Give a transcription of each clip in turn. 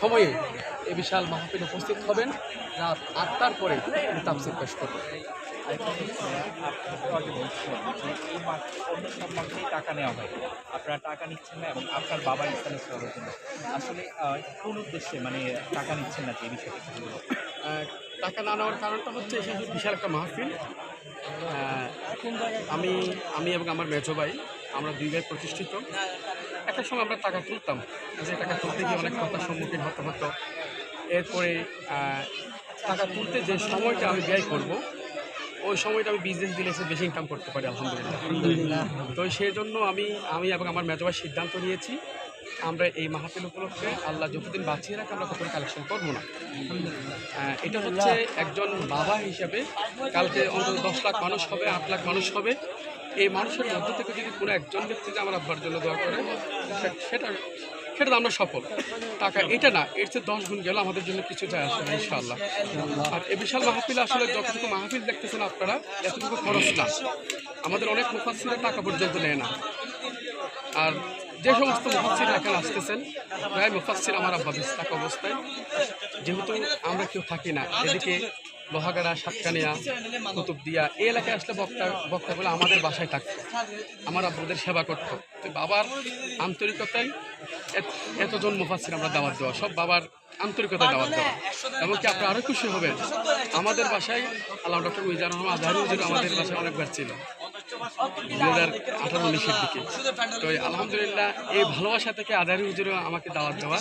সময়ে এ বিশাল মাহফিল উপস্থিত হবেন। রাত আটটার পরে তাফসির পেশ করবেন। টাকা নেওয়া হয় আপনারা টাকা নিচ্ছেন না এবং আপনার বাবা ইসলামী সেবার জন্য আসলে উদ্দেশ্যে মানে টাকা নিচ্ছেন না যে টাকা না নেওয়ার কারণটা হচ্ছে বিশাল একটা মাহফিল। আমি আমি এবং আমার মেজো ভাই আমরা দুই ভাই প্রতিষ্ঠিত। একটা সময় আমরা টাকা তুলতাম যে টাকা তুলতে গিয়ে অনেক কথার সম্মুখীন হতে হতো। এরপরে টাকা তুলতে যে সময়টা আমি ব্যয় করব ওই সময়টা আমি বিজনেস দিলে এসে বেশি ইনকাম করতে পারি আলহামদুলিল্লাহ। তো সেই জন্য আমি আমি এবং আমার মেজবার সিদ্ধান্ত নিয়েছি আমরা এই মাহফিল উপলক্ষে আল্লাহ যতদিন বাঁচিয়ে রাখে আমরা কখনো কালেকশন করব না। এটা হচ্ছে একজন বাবা হিসাবে কালকে অন্তত দশ লাখ মানুষ হবে আট লাখ মানুষ হবে। এই মানুষের মধ্য থেকে যদি কোনো একজন ব্যক্তি যে আমার আব্বার জন্য দোয়া করে সেটা সেটা আমরা সফল। টাকা এটা না, এর চেয়ে দশ গুণ গেল আমাদের জন্য কিছু যায় আসে না, ইনশাআল্লাহ। আর এ বিশাল মাহফিল আসলে যতটুকু মাহফিল দেখতেছেন আপনারা, এতটুকু খরচ না। আমাদের অনেক মুখাচ্ছিরা টাকা পর্যন্ত নেয় না। আর যে সমস্ত মুফাসির এখানে আসতেছেন, প্রায় মুফাসির আমার আব্বা বেঁচে থাকা অবস্থায়। যেহেতু আমরা কেউ থাকি না, এদিকে লোহাগাড়া, সাতকানিয়া, কুতুবদিয়া, এই এলাকায় আসলে বক্তা বক্তাগুলো আমাদের বাসায় থাকতো। আমার আব্বুদের সেবা করত। তো বাবার আন্তরিকতায় এত- এতজন মুফাসির আমরা দাওয়াত দেওয়া। সব বাবার আন্তরিকতা দাওয়াত দেওয়া। এমনকি আপনারা আরও খুশি হবেন। আমাদের বাসায় আল্লাহ ডক্টর মিজানুর রহমান আজহারি আমাদের বাসায় অনেকবার ছিল। আঠারো উনিশের দিকে। তো আলহামদুলিল্লাহ, এই ভালোবাসা থেকে আদারি হুজুরও আমাকে দাওয়াত দেওয়া,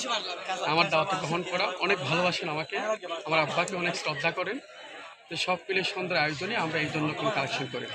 আমার দাওয়াতটা গ্রহণ করা। অনেক ভালোবাসেন আমাকে, আমার আব্বাকে অনেক শ্রদ্ধা করেন। তো সব মিলে সুন্দর আয়োজনে আমরা এই জন্য কোনো কালেকশন করি